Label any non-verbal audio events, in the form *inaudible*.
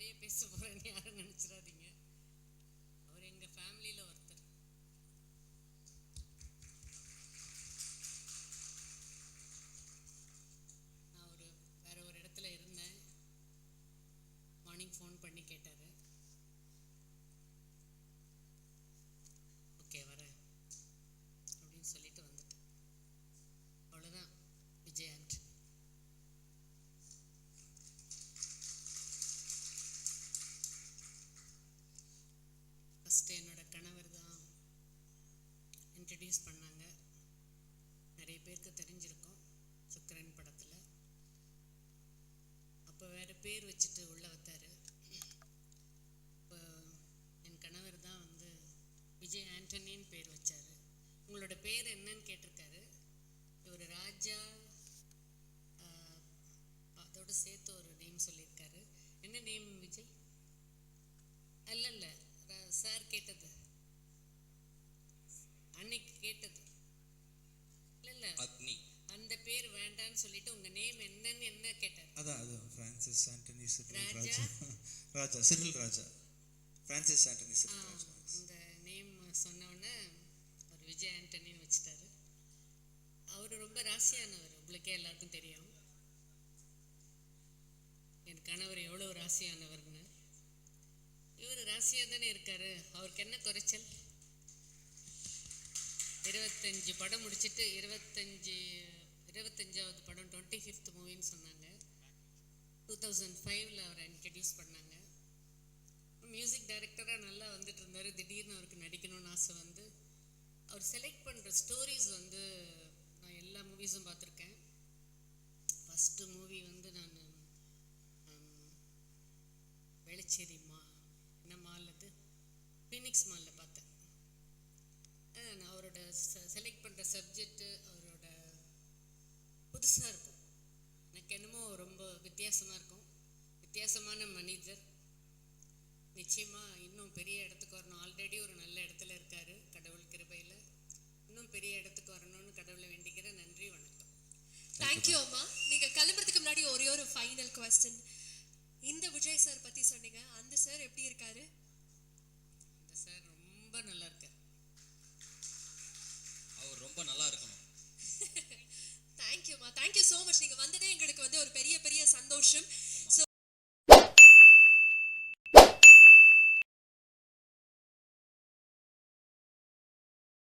நிறைய பேச போகிறேன்னு யாரும் நினச்சிடாதீங்க. அவர் எங்கள் ஃபேமிலியில் ஒருத்தர். நான் ஒரு வேற ஒரு இடத்துல இருந்தேன். மார்னிங் ஃபோன் பண்ணி கேட்டார் ஓகே வரேன் அப்படின்னு சொல்லிட்டு வந்துட்டேன் அவ்வளோதான் விஜய் ஆண்டனி ஃபஸ்ட்டு என்னோட கணவர் தான் இன்ட்ரடியூஸ் பண்ணாங்க. நிறைய பேருக்கு தெரிஞ்சிருக்கும் சுக்கரன் படத்தில். அப்போ வேறு பேர் வச்சுட்டு உள்ளே வந்தார். இப்போ என் கணவர் தான் வந்து விஜய் ஆண்டனின்னு பேர் வச்சார். உங்களோட பேர் என்னன்னு கேட்டிருக்காரு. இவர் ராஜா அதோட சேர்த்து ஒரு நேம் சொல்லியிருக்காரு. என்ன நேம் விஜய்? அல்ல இல்லை சார் கேட்டது அன்னைக்கு கேட்டது இல்ல இல்ல அக்னி அந்த பேர் வேண்டான்னு சொல்லிட்டு உங்க நேம் என்னன்னு என்ன கேட்டார்? அதான் அது Francis Antony Cyril Raja? Raja. Cyril *laughs* Raja. Francis Antony Cyril Raja. இந்த நேம் சொன்ன உடனே ஒரு விஜய் ஆண்டனின்னு வச்சுட்டாரு. அவர் ரொம்ப ராசியானவர். உங்களுக்கே எல்லாருக்கும் தெரியும். என் கணவர் எவ்வளோ ராசியானவர்னு. இவர் ராசியாக தானே இருக்காரு. அவருக்கு என்ன குறைச்சல்? இருபத்தஞ்சு படம் முடிச்சிட்டு இருபத்தஞ்சு இருபத்தஞ்சாவது படம் டுவெண்ட்டி ஃபிஃப்த் மூவின்னு சொன்னாங்க டூ தௌசண்ட் ஃபைவ்ல அவரை இன்ட்ரடியூஸ் பண்ணாங்க. மியூசிக் டைரக்டராக நல்லா வந்துட்டு இருந்தார். திடீர்னு அவருக்கு நடிக்கணும்னு ஆசை வந்து அவர் செலக்ட் பண்ணுற ஸ்டோரிஸ் வந்து நான் எல்லா மூவிஸும் பார்த்துருக்கேன். ஃபஸ்ட்டு மூவி வந்து நான் வெளிச்சேரி மா என்ன மால் அது? ஃபீனிக்ஸ் மாலில் பார்த்தேன். நான் அவரோட செலக்ட் பண்ணுற சப்ஜெக்ட்டு அவர் புதுசாக இருக்கும். எனக்கு என்னமோ ரொம்ப வித்தியாசமாக இருக்கும். வித்தியாசமான மனிதர். நிச்சயமா இன்னும் பெரிய இடத்துக்கு வரணும். ஆல்ரெடி ஒரு நல்ல இடத்துல இருக்காரு கடவுள் கிருபையில். இன்னும் பெரிய இடத்துக்கு வரணும்னு கடவுளை வேண்டிக்கிறேன் நன்றி வணக்கம். தேங்க்யூ அம்மா. நீங்க கிளம்புறதுக்கு முன்னாடி ஒரே ஒரு ஃபைனல் கொஸ்டின் இந்த விஜய் சார் பத்தி சொன்னீங்க. அந்த சார் எப்படி இருக்காரு? இந்த சார் ரொம்ப நல்லா இருக்கார். സന്തോഷം.